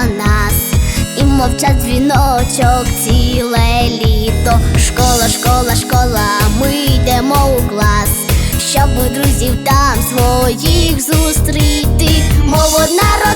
чекала нас, і мовчать дзвіночок ціле літо. Школа, школа, школа, ми йдемо у клас, щоб друзів там своїх зустріти. Мов одна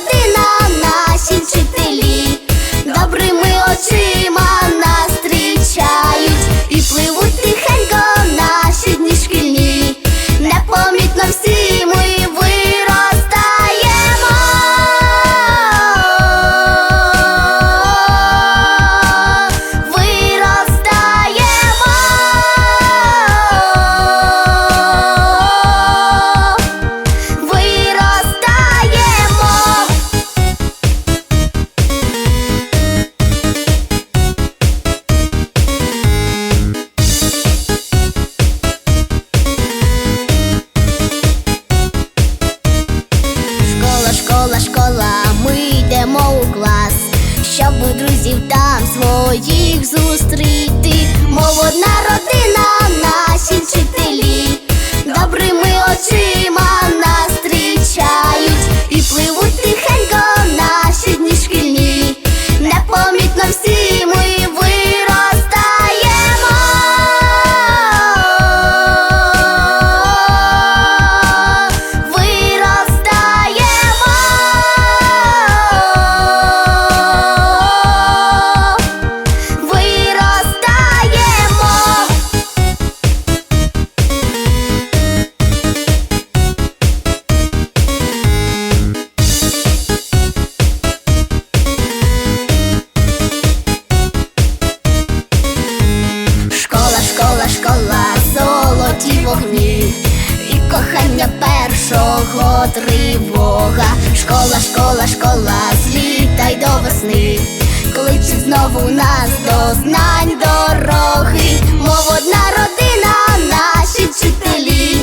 Кличе у нас до знань дороги. Мов одна родина, наші вчителі,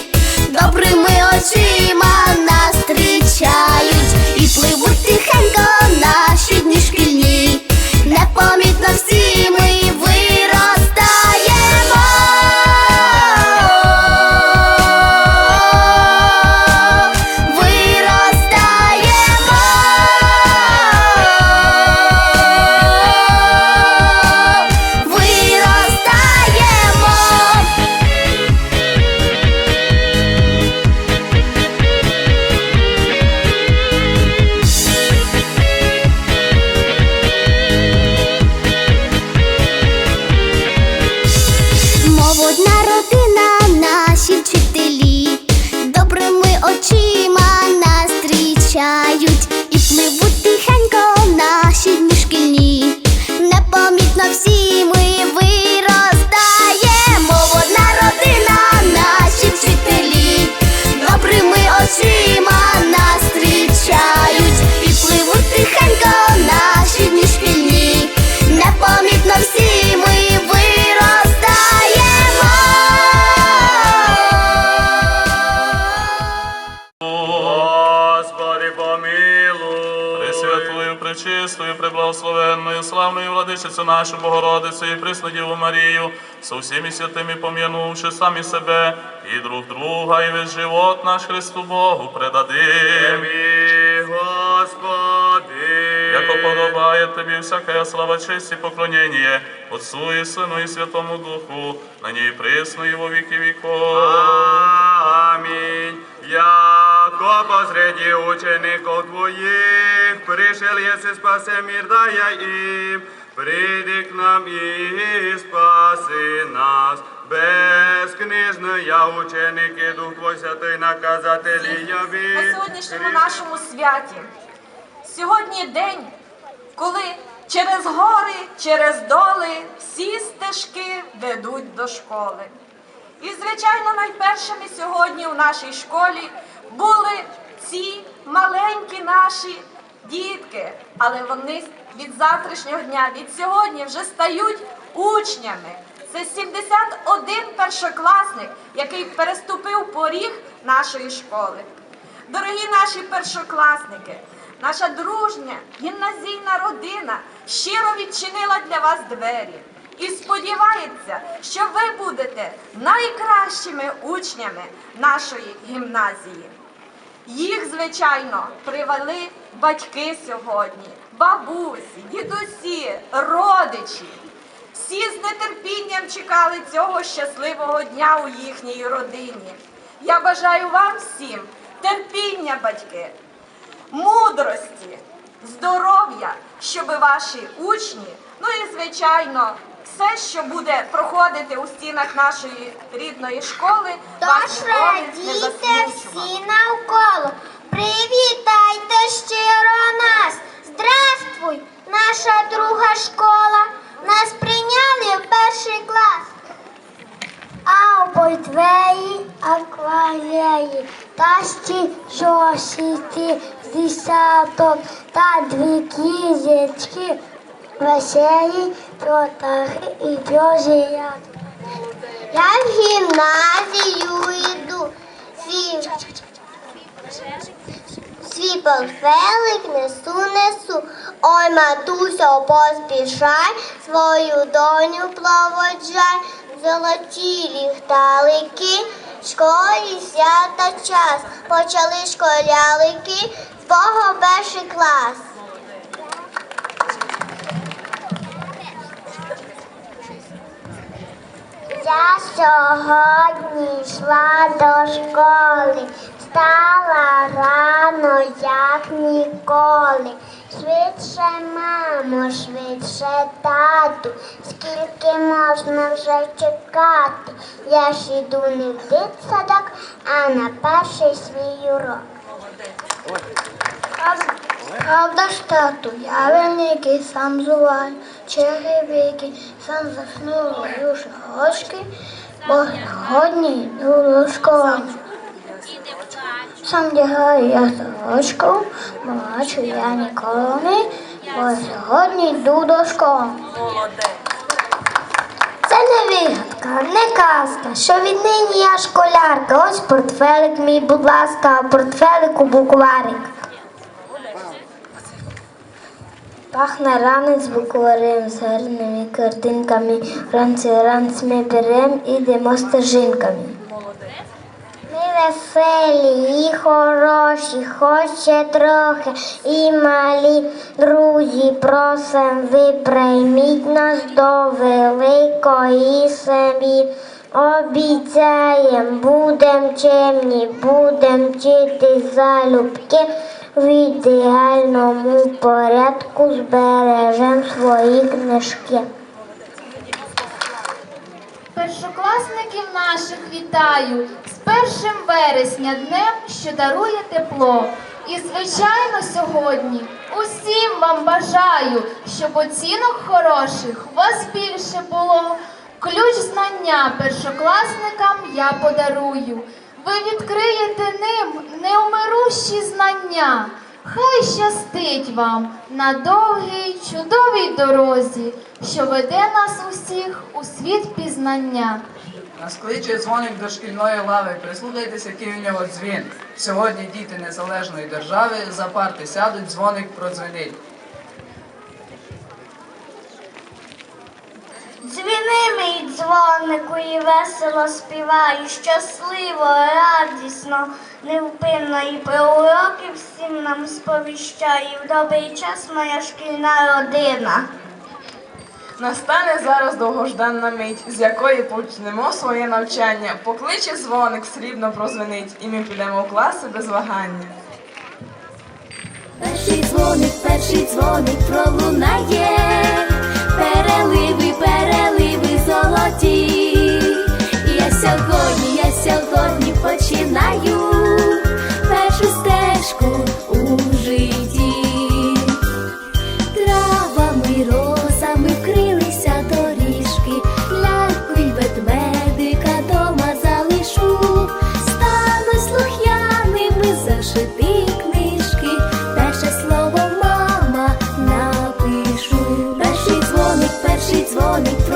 добрими очима нас зустрічають і пливуть тихенько одна владичицю нашу Богородицю і Преснодіву Марію, со всіми святими пом'янувши самі себе і друг друга, і весь живот наш Христу Богу предадим. Господи. Яко подобає тобі всякая слава, честь і поклонення Отцу і Сину і Святому Духу, на ній присно і во віки віков. Аминь. Яко посреди учеников Твоих пришел, если спасе мир, дая им, приди к нам и спаси нас. Безкнижная ученики, Дух Твой Святий, наказателі яви. на сьогоднішньому нашому святі. Сьогодні день, коли через гори, через доли всі стежки ведуть до школи. І, звичайно, найпершими сьогодні у нашій школі були ці маленькі наші дітки, але вони від завтрашнього дня, від сьогодні вже стають учнями. Це 71 першокласник, який переступив поріг нашої школи. Дорогі наші першокласники, наша дружня гімназійна родина щиро відчинила для вас двері і сподівається, що ви будете найкращими учнями нашої гімназії. Їх, звичайно, привели батьки сьогодні, бабусі, дідусі, родичі. Всі з нетерпінням чекали цього щасливого дня у їхній родині. Я бажаю вам всім терпіння, батьки, мудрості, здоров'я, щоб ваші учні, ну і звичайно, все, що буде проходити у стінах нашої рідної школи, ваші Тож школи не радійте засмучували. всі навколо. Привітайте щиро нас. Здравствуй, наша друга школа. Нас прийняли в перший клас. А обидвеї акварії, та ще шості десяток, та дві кізечки, веселі протахи і пьозіят. Я в гімназію йду. Свій, свій портфелик несу, несу. Ой, матусю, поспішай, свою доню проводжай. Золоті ліхталики, школі свята час. Почали школялики, з Богом перший клас. Я сьогодні йшла до школи, стала рано, як ніколи. Швидше, мамо, швидше, тату, скільки можна вже чекати. Я ж іду не в дитсадок, а на перший свій урок. Правда ж, тату, я великий, сам зуваю, черевики, сам засну ловлю шагочки, бо сьогодні йду до школи. Сам дягаю я сорочку, бачу я ніколи не, бо сьогодні йду до школи. Це не вигадка, не казка, що віднині я школярка. Ось портфелик мій, будь ласка, а в портфелику букварик. Пахне ранець букварем з гарними картинками. Ранці ми берем і йдемо стежинками. Веселі і хороші, хоч ще трохи і малі. Друзі, просим, ви прийміть нас до великої сім'ї. Обіцяєм, будем чемні, будем вчити залюбки. В ідеальному порядку збережем свої книжки. Першокласників наших вітаю першим вересня днем, що дарує тепло. І, звичайно, сьогодні усім вам бажаю, щоб оцінок хороших вас більше було. Ключ знання першокласникам я подарую. Ви відкриєте ним неумирущі знання. Хай щастить вам на довгій, чудовій дорозі, що веде нас усіх у світ пізнання. Нас кличе дзвоник до шкільної лави. Прислухайтеся, який у дзвін. Сьогодні діти незалежної держави за парти сядуть, дзвоник продзвенить. Дзвіни мій дзвонику і весело співаю, щасливо, радісно, невпинно і про уроки всім нам сповіщаю. В добрий час моя шкільна родина. Настане зараз довгожданна мить, з якої почнемо своє навчання. Покличе дзвоник, срібно прозвенить, і ми підемо у класи без вагання. Перший дзвоник, перший дзвоник пролунає, переливи, переливи золоті. Я сьогодні перший дзвоник пролунає,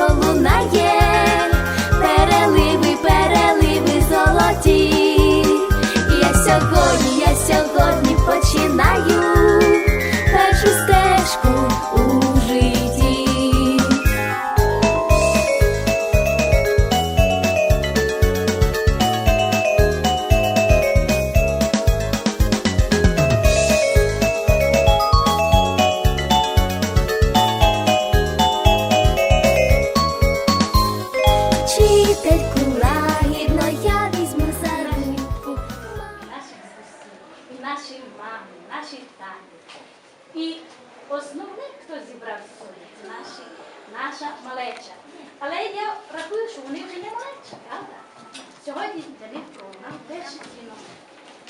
Сьогодні них пролунав перший дзвінок,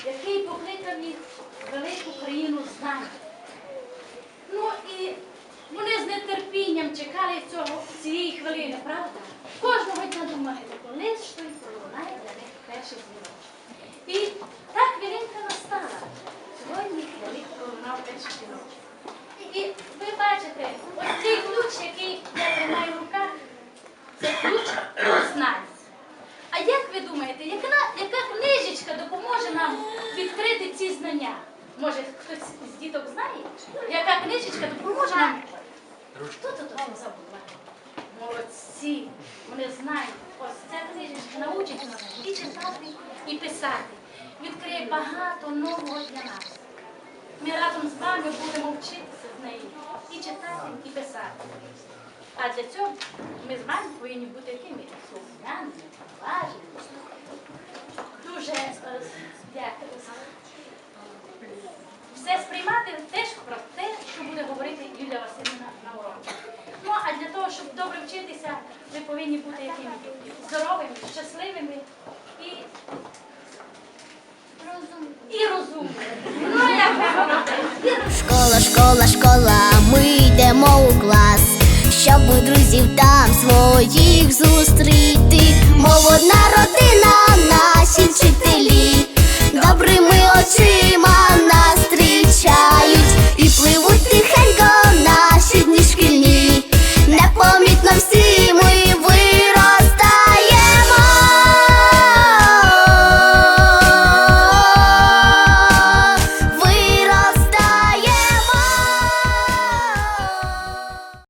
який покликав їх велику країну знань. Ну і вони з нетерпінням чекали цього, цієї хвилини, правда? Кожного дня думали, коли ж той пролунає для них перший дзвінок. І так хвилинка настала. Сьогодні для них пролунав перший дзвінок. І ви бачите, ось цей ключ, який я тримаю в руках, це ключ знань. А як ви думаєте, яка, яка книжечка допоможе нам відкрити ці знання? Може, хтось з діток знає? Яка книжечка допоможе нам? Хто тут забула? Молодці, вони знають. Ось ця книжечка научить нас і читати, і писати. Відкриє багато нового для нас. Ми разом з вами будемо вчитися з нею і читати, і писати. А для цього ми з вами повинні бути якими? Слухняними, поважними. Дуже е, як, е, все сприймати теж про те, що буде говорити Юлія Васильівна на уроці. Ну а для того, щоб добре вчитися, ви повинні бути якими? Здоровими, щасливими і, і розумними. Школа, школа, школа, ми йдемо у клас, щоб друзів там своїх зустріти. Мов одна